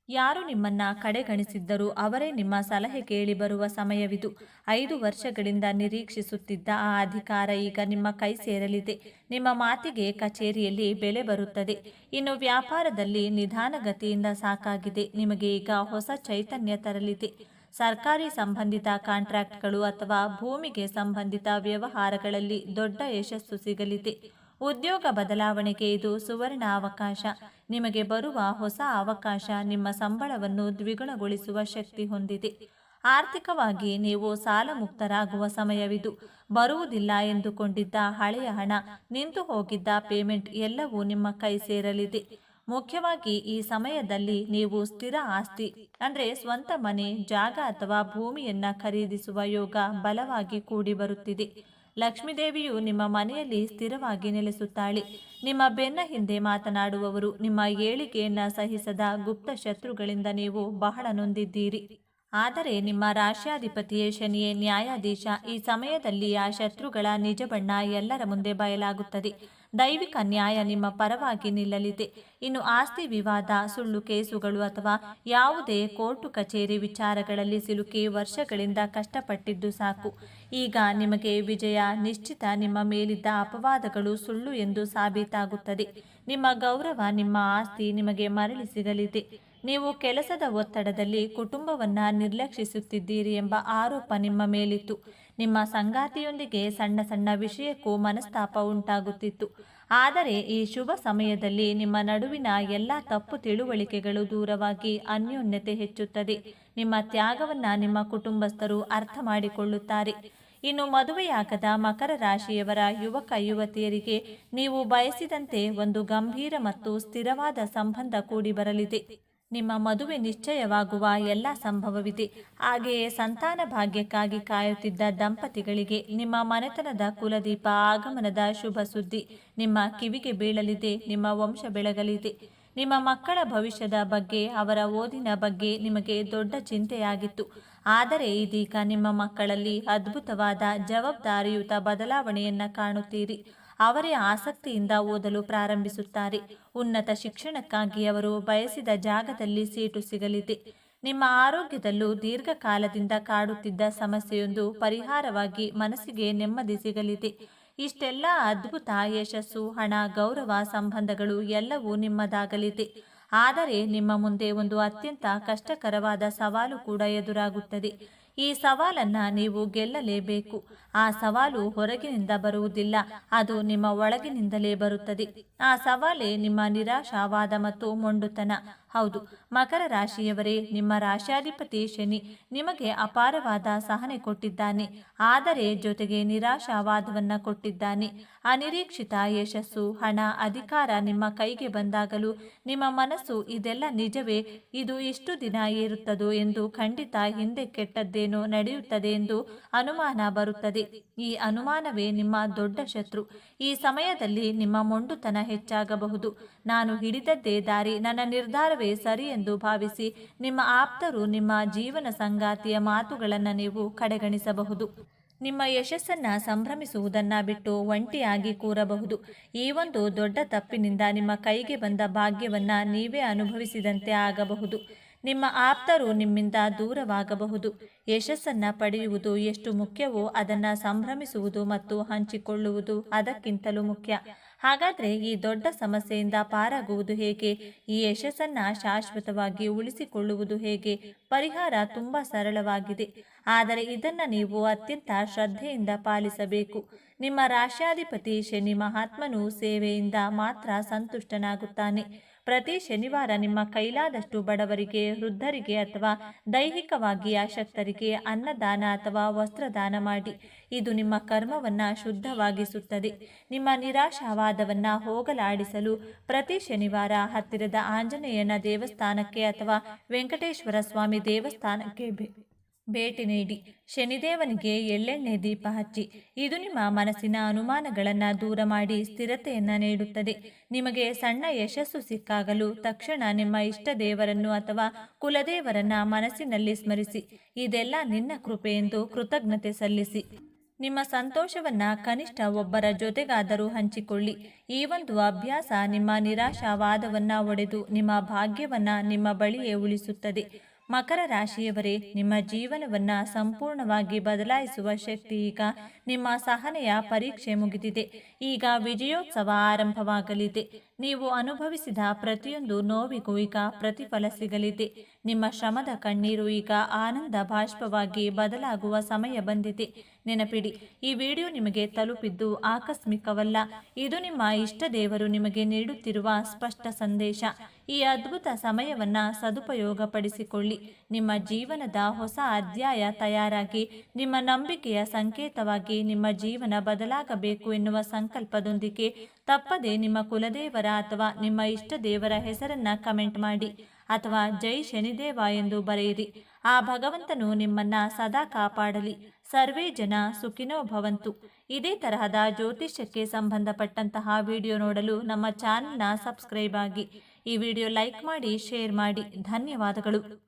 ಯಾರು ನಿಮ್ಮನ್ನ ಕಡೆಗಣಿಸಿದ್ದರೂ ಅವರೇ ನಿಮ್ಮ ಸಲಹೆ ಕೇಳಿ ಬರುವ ಸಮಯವಿದು. ಐದು ವರ್ಷಗಳಿಂದ ನಿರೀಕ್ಷಿಸುತ್ತಿದ್ದ ಆ ಅಧಿಕಾರ ಈಗ ನಿಮ್ಮ ಕೈ ಸೇರಲಿದೆ. ನಿಮ್ಮ ಮಾತಿಗೆ ಕಚೇರಿಯಲ್ಲಿ ಬೆಲೆ ಬರುತ್ತದೆ. ಇನ್ನು ವ್ಯಾಪಾರದಲ್ಲಿ ನಿಧಾನಗತಿಯಿಂದ ಸಾಕಾಗಿದೆ. ನಿಮಗೆ ಈಗ ಹೊಸ ಚೈತನ್ಯ ತರಲಿದೆ. ಸರ್ಕಾರಿ ಸಂಬಂಧಿತ ಕಾಂಟ್ರಾಕ್ಟ್ಗಳು ಅಥವಾ ಭೂಮಿಗೆ ಸಂಬಂಧಿತ ವ್ಯವಹಾರಗಳಲ್ಲಿ ದೊಡ್ಡ ಯಶಸ್ಸು ಸಿಗಲಿದೆ. ಉದ್ಯೋಗ ಬದಲಾವಣೆಗೆ ಇದು ಸುವರ್ಣ ಅವಕಾಶ. ನಿಮಗೆ ಬರುವ ಹೊಸ ಅವಕಾಶ ನಿಮ್ಮ ಸಂಬಳವನ್ನು ದ್ವಿಗುಣಗೊಳಿಸುವ ಶಕ್ತಿ ಹೊಂದಿದೆ. ಆರ್ಥಿಕವಾಗಿ ನೀವು ಸಾಲ ಮುಕ್ತರಾಗುವ ಸಮಯವಿದು. ಬರುವುದಿಲ್ಲ ಎಂದುಕೊಂಡಿದ್ದ ಹಳೆಯ ಹಣ, ನಿಂತು ಹೋಗಿದ್ದ ಪೇಮೆಂಟ್ ಎಲ್ಲವೂ ನಿಮ್ಮ ಕೈ ಸೇರಲಿದೆ. ಮುಖ್ಯವಾಗಿ ಈ ಸಮಯದಲ್ಲಿ ನೀವು ಸ್ಥಿರ ಆಸ್ತಿ, ಅಂದರೆ ಸ್ವಂತ ಮನೆ, ಜಾಗ ಅಥವಾ ಭೂಮಿಯನ್ನ ಖರೀದಿಸುವ ಯೋಗ ಬಲವಾಗಿ ಕೂಡಿ ಬರುತ್ತಿದೆ ಲಕ್ಷ್ಮೀದೇವಿಯು ನಿಮ್ಮ ಮನೆಯಲ್ಲಿ ಸ್ಥಿರವಾಗಿ ನೆಲೆಸುತ್ತಾಳೆ. ನಿಮ್ಮ ಬೆನ್ನ ಹಿಂದೆ ಮಾತನಾಡುವವರು ನಿಮ್ಮ ಏಳಿಗೆಯನ್ನ ಸಹಿಸದ ಗುಪ್ತ ಶತ್ರುಗಳಿಂದ ನೀವು ಬಹಳ ನೊಂದಿದ್ದೀರಿ. ಆದರೆ ನಿಮ್ಮ ರಾಶ್ಯಾಧಿಪತಿಯೇ ಶನಿಯೇ ನ್ಯಾಯಾಧೀಶ. ಈ ಸಮಯದಲ್ಲಿ ಆ ಶತ್ರುಗಳ ನಿಜ ಬಣ್ಣ ಎಲ್ಲರ ಮುಂದೆ ಬಯಲಾಗುತ್ತದೆ. ದೈವಿಕ ನ್ಯಾಯ ನಿಮ್ಮ ಪರವಾಗಿ ನಿಲ್ಲಲಿದೆ. ಇನ್ನು ಆಸ್ತಿ ವಿವಾದ, ಸುಳ್ಳು ಕೇಸುಗಳು ಅಥವಾ ಯಾವುದೇ ಕೋರ್ಟು ಕಚೇರಿ ವಿಚಾರಗಳಲ್ಲಿ ಸಿಲುಕಿ ವರ್ಷಗಳಿಂದ ಕಷ್ಟಪಟ್ಟಿದ್ದು ಸಾಕು. ಈಗ ನಿಮಗೆ ವಿಜಯ, ನಿಶ್ಚಿತ ನಿಮ್ಮ ಮೇಲಿದ್ದ ಅಪವಾದಗಳು ಸುಳ್ಳು ಎಂದು ಸಾಬೀತಾಗುತ್ತದೆ. ನಿಮ್ಮ ಗೌರವ, ನಿಮ್ಮ ಆಸ್ತಿ ನಿಮಗೆ ಮರಳಿ ಸಿಗಲಿದೆ. ನೀವು ಕೆಲಸದ ಒತ್ತಡದಲ್ಲಿ ಕುಟುಂಬವನ್ನು ನಿರ್ಲಕ್ಷಿಸುತ್ತಿದ್ದೀರಿ ಎಂಬ ಆರೋಪ ನಿಮ್ಮ ಮೇಲಿತ್ತು. ನಿಮ್ಮ ಸಂಗಾತಿಯೊಂದಿಗೆ ಸಣ್ಣ ಸಣ್ಣ ವಿಷಯಕ್ಕೂ ಮನಸ್ತಾಪ ಉಂಟಾಗುತ್ತಿತ್ತು. ಆದರೆ ಈ ಶುಭ ಸಮಯದಲ್ಲಿ ನಿಮ್ಮ ನಡುವಿನ ಎಲ್ಲ ತಪ್ಪು ತಿಳುವಳಿಕೆಗಳು ದೂರವಾಗಿ ಅನ್ಯೋನ್ಯತೆ ಹೆಚ್ಚುತ್ತದೆ. ನಿಮ್ಮ ತ್ಯಾಗವನ್ನ ನಿಮ್ಮ ಕುಟುಂಬಸ್ಥರು ಅರ್ಥ ಮಾಡಿಕೊಳ್ಳುತ್ತಾರೆ. ಇನ್ನು ಮದುವೆಯಾಗದ ಮಕರ ರಾಶಿಯವರ ಯುವಕ ಯುವತಿಯರಿಗೆ ನೀವು ಬಯಸಿದಂತೆ ಒಂದು ಗಂಭೀರ ಮತ್ತು ಸ್ಥಿರವಾದ ಸಂಬಂಧ ಕೂಡಿ ಬರಲಿದೆ ನಿಮ್ಮ ಮದುವೆ ನಿಶ್ಚಯವಾಗುವ ಎಲ್ಲ ಸಂಭವವಿದೆ. ಹಾಗೆಯೇ ಸಂತಾನ ಭಾಗ್ಯಕ್ಕಾಗಿ ಕಾಯುತ್ತಿದ್ದ ದಂಪತಿಗಳಿಗೆ ನಿಮ್ಮ ಮನೆತನದ ಕುಲದೀಪ ಆಗಮನದ ಶುಭ ಸುದ್ದಿ. ನಿಮ್ಮ ಕಿವಿಗೆ ಬೀಳಲಿದೆ, ನಿಮ್ಮ ವಂಶ ಬೆಳಗಲಿದೆ. ನಿಮ್ಮ ಮಕ್ಕಳ ಭವಿಷ್ಯದ ಬಗ್ಗೆ, ಅವರ ಓದಿನ ಬಗ್ಗೆ ನಿಮಗೆ ದೊಡ್ಡ ಚಿಂತೆಯಾಗಿತ್ತು. ಆದರೆ ಇದೀಗ ನಿಮ್ಮ ಮಕ್ಕಳಲ್ಲಿ ಅದ್ಭುತವಾದ ಜವಾಬ್ದಾರಿಯುತ ಬದಲಾವಣೆಯನ್ನ ಕಾಣುತ್ತೀರಿ. ಅವರೇ ಆಸಕ್ತಿಯಿಂದ ಓದಲು ಪ್ರಾರಂಭಿಸುತ್ತಾರೆ. ಉನ್ನತ ಶಿಕ್ಷಣಕ್ಕಾಗಿ ಅವರು ಬಯಸಿದ ಜಾಗದಲ್ಲಿ ಸೀಟು ಸಿಗಲಿದೆ. ನಿಮ್ಮ ಆರೋಗ್ಯದಲ್ಲೂ ದೀರ್ಘಕಾಲದಿಂದ ಕಾಡುತ್ತಿದ್ದ ಸಮಸ್ಯೆಯೊಂದು ಪರಿಹಾರವಾಗಿ ಮನಸ್ಸಿಗೆ ನೆಮ್ಮದಿ ಸಿಗಲಿದೆ. ಇಷ್ಟೆಲ್ಲ ಅದ್ಭುತ ಯಶಸ್ಸು, ಹಣ, ಗೌರವ ಸಂಬಂಧಗಳು ಎಲ್ಲವೂ ನಿಮ್ಮದಾಗಲಿದೆ. ಆದರೆ ನಿಮ್ಮ ಮುಂದೆ ಒಂದು ಅತ್ಯಂತ ಕಷ್ಟಕರವಾದ ಸವಾಲು ಕೂಡ ಎದುರಾಗುತ್ತದೆ. ಈ ಸವಾಲನ್ನ ನೀವು ಗೆಲ್ಲಲೇಬೇಕು. ಆ ಸವಾಲು ಹೊರಗಿನಿಂದ ಬರುವುದಿಲ್ಲ, ಅದು ನಿಮ್ಮ ಒಳಗಿನಿಂದಲೇ ಬರುತ್ತದೆ. ಆ ಸವಾಲೇ ನಿಮ್ಮ ನಿರಾಶಾವಾದ ಮತ್ತು ಮೊಂಡುತನ. ಹೌದು, ಮಕರ ರಾಶಿಯವರೇ, ನಿಮ್ಮ ರಾಶಾಧಿಪತಿ ಶನಿ ನಿಮಗೆ ಅಪಾರವಾದ ಸಹನೆ ಕೊಟ್ಟಿದ್ದಾನೆ, ಆದರೆ ಜೊತೆಗೆ ನಿರಾಶಾವಾದವನ್ನ ಕೊಟ್ಟಿದ್ದಾನೆ. ಅನಿರೀಕ್ಷಿತ ಯಶಸ್ಸು, ಹಣ, ಅಧಿಕಾರ ನಿಮ್ಮ ಕೈಗೆ ಬಂದಾಗಲೂ ನಿಮ್ಮ ಮನಸ್ಸು ಇದೆಲ್ಲ ನಿಜವೇ, ಇದು ಎಷ್ಟು ದಿನ ಏರುತ್ತದೋ ಎಂದು ಖಂಡಿತ ಹಿಂದೆ ಕೆಟ್ಟದ್ದೇನೋ ನಡೆಯುತ್ತದೆ ಎಂದು ಅನುಮಾನ ಬರುತ್ತದೆ. ಈ ಅನುಮಾನವೇ ನಿಮ್ಮ ದೊಡ್ಡ ಶತ್ರು. ಈ ಸಮಯದಲ್ಲಿ ನಿಮ್ಮ ಮೊಂಡುತನ ಹೆಚ್ಚಾಗಬಹುದು. ನಾನು ಹಿಡಿದದ್ದೇ ದಾರಿ ನನ್ನ ನಿರ್ಧಾರವೇ ಸರಿ ಎಂದು ಭಾವಿಸಿ ನಿಮ್ಮ ಆಪ್ತರು ನಿಮ್ಮ ಜೀವನ ಸಂಗಾತಿಯ ಮಾತುಗಳನ್ನು ನೀವು ಕಡೆಗಣಿಸಬಹುದು. ನಿಮ್ಮ ಯಶಸ್ಸನ್ನ ಸಂಭ್ರಮಿಸುವುದನ್ನ ಬಿಟ್ಟು ಒಂಟಿಯಾಗಿ ಕೂರಬಹುದು. ಈ ಒಂದು ದೊಡ್ಡ ತಪ್ಪಿನಿಂದ ನಿಮ್ಮ ಕೈಗೆ ಬಂದ ಭಾಗ್ಯವನ್ನ ನೀವೇ ಅನುಭವಿಸಿದಂತೆ ಆಗಬಹುದು. ನಿಮ್ಮ ಆಪ್ತರು ನಿಮ್ಮಿಂದ ದೂರವಾಗಬಹುದು. ಯಶಸ್ಸನ್ನ ಪಡೆಯುವುದು ಎಷ್ಟು ಮುಖ್ಯವೋ ಅದನ್ನು ಸಂಭ್ರಮಿಸುವುದು ಮತ್ತು ಹಂಚಿಕೊಳ್ಳುವುದು ಅದಕ್ಕಿಂತಲೂ ಮುಖ್ಯ. ಹಾಗಾದ್ರೆ ಈ ದೊಡ್ಡ ಸಮಸ್ಯೆಯಿಂದ ಪಾರಾಗುವುದು ಹೇಗೆ? ಈ ಯಶಸ್ಸನ್ನ ಶಾಶ್ವತವಾಗಿ ಉಳಿಸಿಕೊಳ್ಳುವುದು ಹೇಗೆ? ಪರಿಹಾರ ತುಂಬಾ ಸರಳವಾಗಿದೆ. ಆದರೆ ಇದನ್ನು ನೀವು ಅತ್ಯಂತ ಶ್ರದ್ಧೆಯಿಂದ ಪಾಲಿಸಬೇಕು. ನಿಮ್ಮ ರಾಶ್ಯಾಧಿಪತಿ ಶನಿ ಮಹಾತ್ಮನು ಸೇವೆಯಿಂದ ಮಾತ್ರ ಸಂತುಷ್ಟನಾಗುತ್ತಾನೆ. ಪ್ರತಿ ಶನಿವಾರ ನಿಮ್ಮ ಕೈಲಾದಷ್ಟು ಬಡವರಿಗೆ, ವೃದ್ಧರಿಗೆ ಅಥವಾ ದೈಹಿಕವಾಗಿ ಅಶಕ್ತರಿಗೆ ಅನ್ನದಾನ ಅಥವಾ ವಸ್ತ್ರದಾನ ಮಾಡಿ. ಇದು ನಿಮ್ಮ ಕರ್ಮವನ್ನು ಶುದ್ಧವಾಗಿಸುತ್ತದೆ. ನಿಮ್ಮ ನಿರಾಶಾವಾದವನ್ನು ಹೋಗಲಾಡಿಸಲು ಪ್ರತಿ ಶನಿವಾರ ಹತ್ತಿರದ ಆಂಜನೇಯನ ದೇವಸ್ಥಾನಕ್ಕೆ ಅಥವಾ ವೆಂಕಟೇಶ್ವರ ಸ್ವಾಮಿ ದೇವಸ್ಥಾನಕ್ಕೆ ಭೇಟಿ ನೀಡಿ. ಶನಿದೇವನಿಗೆ ಎಳ್ಳೆಣ್ಣೆ ದೀಪ ಹಚ್ಚಿ. ಇದು ನಿಮ್ಮ ಮನಸ್ಸಿನ ಅನುಮಾನಗಳನ್ನು ದೂರ ಮಾಡಿ ಸ್ಥಿರತೆಯನ್ನು ನೀಡುತ್ತದೆ. ನಿಮಗೆ ಸಣ್ಣ ಯಶಸ್ಸು ಸಿಕ್ಕಾಗಲು ತಕ್ಷಣ ನಿಮ್ಮ ಇಷ್ಟ ದೇವರನ್ನು ಅಥವಾ ಕುಲದೇವರನ್ನ ಮನಸ್ಸಿನಲ್ಲಿ ಸ್ಮರಿಸಿ. ಇದೆಲ್ಲ ನಿನ್ನ ಕೃಪೆ ಎಂದು ಕೃತಜ್ಞತೆ ಸಲ್ಲಿಸಿ. ನಿಮ್ಮ ಸಂತೋಷವನ್ನ ಕನಿಷ್ಠ ಒಬ್ಬರ ಜೊತೆಗಾದರೂ ಹಂಚಿಕೊಳ್ಳಿ. ಈ ಒಂದು ಅಭ್ಯಾಸ ನಿಮ್ಮ ನಿರಾಶಾವಾದವನ್ನ ಒಡೆದು ನಿಮ್ಮ ಭಾಗ್ಯವನ್ನ ನಿಮ್ಮ ಬಳಿಯೇ ಉಳಿಸುತ್ತದೆ. ಮಕರ ರಾಶಿಯವರೇ, ನಿಮ್ಮ ಜೀವನವನ್ನ ಸಂಪೂರ್ಣವಾಗಿ ಬದಲಾಯಿಸುವ ಶಕ್ತಿ ಈಗ ನಿಮ್ಮ ಸಹನೆಯ ಪರೀಕ್ಷೆ ಮುಗಿದಿದೆ. ಈಗ ವಿಜಯೋತ್ಸವ ಆರಂಭವಾಗಲಿದೆ. ನೀವು ಅನುಭವಿಸಿದ ಪ್ರತಿಯೊಂದು ನೋವಿಗೂ ಈಗ ಪ್ರತಿಫಲ ಸಿಗಲಿದೆ. ನಿಮ್ಮ ಶ್ರಮದ ಕಣ್ಣೀರು ಈಗ ಆನಂದ ಬಾಷ್ಪವಾಗಿ ಬದಲಾಗುವ ಸಮಯ ಬಂದಿದೆ. ನೆನಪಿಡಿ, ಈ ವಿಡಿಯೋ ನಿಮಗೆ ತಲುಪಿದ್ದು ಆಕಸ್ಮಿಕವಲ್ಲ. ಇದು ನಿಮ್ಮ ಇಷ್ಟ ದೇವರು ನಿಮಗೆ ನೀಡುತ್ತಿರುವ ಸ್ಪಷ್ಟ ಸಂದೇಶ. ಈ ಅದ್ಭುತ ಸಮಯವನ್ನ ಸದುಪಯೋಗಪಡಿಸಿಕೊಳ್ಳಿ. ನಿಮ್ಮ ಜೀವನದ ಹೊಸ ಅಧ್ಯಾಯ ತಯಾರಾಗಿ, ನಿಮ್ಮ ನಂಬಿಕೆಯ ಸಂಕೇತವಾಗಿ ನಿಮ್ಮ ಜೀವನ ಬದಲಾಗಬೇಕು ಎನ್ನುವ ಸಂಕಲ್ಪದೊಂದಿಗೆ ತಪ್ಪದೆ ನಿಮ್ಮ ಕುಲದೇವರ ಅಥವಾ ನಿಮ್ಮ ಇಷ್ಟ ದೇವರ ಹೆಸರನ್ನ ಕಮೆಂಟ್ ಮಾಡಿ ಅಥವಾ ಜೈ ಶನಿದೇವ ಎಂದು ಬರೆಯಿರಿ. ಆ ಭಗವಂತನು ನಿಮ್ಮನ್ನ ಸದಾ ಕಾಪಾಡಲಿ. ಸರ್ವೇ ಜನ ಸುಖಿನೋ ಭವಂತು. ಇದೇ ತರಹದ ಜ್ಯೋತಿಷ್ಯಕ್ಕೆ ಸಂಬಂಧಪಟ್ಟಂತಹ ವಿಡಿಯೋ ನೋಡಲು ನಮ್ಮ ಚಾನೆಲ್ನ ಸಬ್ಸ್ಕ್ರೈಬ್ ಆಗಿ. ಈ ವಿಡಿಯೋ ಲೈಕ್ ಮಾಡಿ ಶೇರ್ ಮಾಡಿ. ಧನ್ಯವಾದಗಳು.